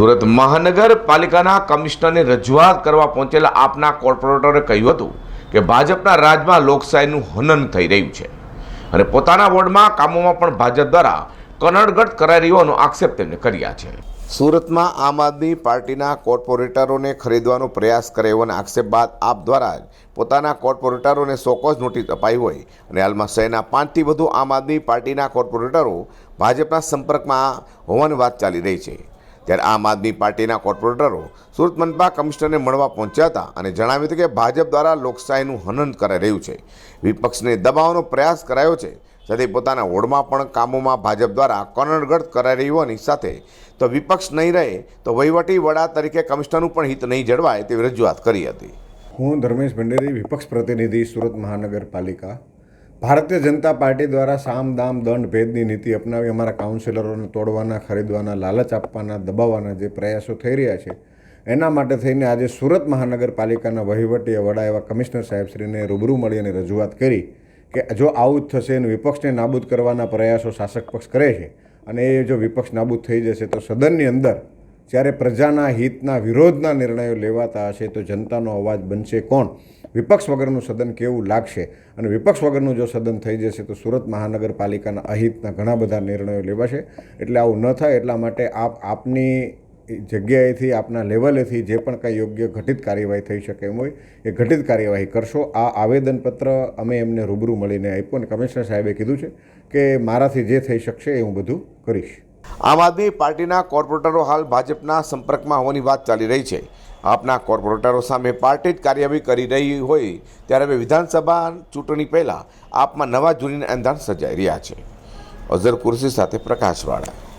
સુરત મહાનગરપાલિકાના કમિશનરને રજૂઆત કરવા પહોંચેલા આપના કોર્પોરેટરે કહ્યું હતું કે ભાજપના રાજમાં લોકશાહીનું હનન થઈ રહ્યું છે અને પોતાના વોર્ડમાં કામોમાં પણ ભાજપ દ્વારા કનડગટ કરાઈ રહ્યોનો આક્ષેપ તેમણે કર્યા છે. સુરતમાં આમ આદમી પાર્ટીના કોર્પોરેટરોને ખરીદવાનો પ્રયાસ કર્યોના આક્ષેપ બાદ આપ દ્વારા જ પોતાના કોર્પોરેટરોને સોકોસ નોટિસ અપાઈ હોય અને હાલમાં શહેરના પાંચથી વધુ આમ આદમી પાર્ટીના કોર્પોરેટરો ભાજપના સંપર્કમાં હોવાની વાત ચાલી રહી છે. ત્યારે આમ આદમી પાર્ટીના કોર્પોરેટરો સુરત મનપા કમિશનરને મળવા પહોંચ્યા હતા અને જણાવ્યું હતું કે ભાજપ દ્વારા લોકશાહીનું હનન કરાઈ રહ્યું છે. વિપક્ષને દબાવવાનો પ્રયાસ કરાયો છે. સાથે પોતાના વોર્ડમાં પણ કામોમાં ભાજપ દ્વારા કનડગત કરાઈ રહ્યું હોવાની સાથે તો વિપક્ષ નહીં રહે તો વહીવટી વડા તરીકે કમિશનરનું પણ હિત નહીં જળવાય તેવી રજૂઆત કરી હતી. હું ધર્મેશ ભંડેરી, વિપક્ષ પ્રતિનિધિ, સુરત મહાનગરપાલિકા. ભારતીય જનતા પાર્ટી દ્વારા સામ, દામ, દંડ, ભેદની નીતિ અપનાવી અમારા કાઉન્સિલરોને તોડવાના, ખરીદવાના, લાલચ આપવાના, દબાવવાના જે પ્રયાસો થઈ રહ્યા છે, એના માટે થઈને આજે સુરત મહાનગરપાલિકાના વહીવટી વડા એવા કમિશનર સાહેબશ્રીને રૂબરૂ મળી અને રજૂઆત કરી કે જો આવું જ થશે અને વિપક્ષને નાબૂદ કરવાના પ્રયાસો શાસક પક્ષ કરે છે અને એ જો વિપક્ષ નાબૂદ થઈ જશે તો સદનની અંદર જ્યારે પ્રજાના હિતના વિરોધના નિર્ણયો લેવાતા હશે તો જનતાનો અવાજ બનશે કોણ? વિપક્ષ વગરનું સદન કેવું લાગશે? અને વિપક્ષ વગરનું જો સદન થઈ જશે તો સુરત મહાનગરપાલિકાના અહિતના ઘણા બધા નિર્ણયો લેવાશે. એટલે આવું ન થાય, એટલા માટે આપ, આપની જગ્યાએથી, આપના લેવલેથી જે પણ કાંઈ યોગ્ય ઘટિત કાર્યવાહી થઈ શકે એમ હોય, એ ઘટિત કાર્યવાહી કરશો. આ આવેદનપત્ર અમે એમને રૂબરૂ મળીને આપ્યું અને કમિશનર સાહેબે કીધું છે કે મારાથી જે થઈ શકશે એ હું બધું કરીશ. આમ આદમી પાર્ટીના કોર્પોરેટરો હાલ ભાજપના સંપર્કમાં હોવાની વાત ચાલી રહી છે. આપના કોર્પોરેટરો સામે પાર્ટી જ કાર્યવાહી કરી રહી હોય ત્યારે હવે વિધાનસભા ચૂંટણી પહેલાં આપમાં નવા જૂની અંધાણ સર્જાઈ રહ્યા છે. અઝર કુર્સી સાથે પ્રકાશવાળા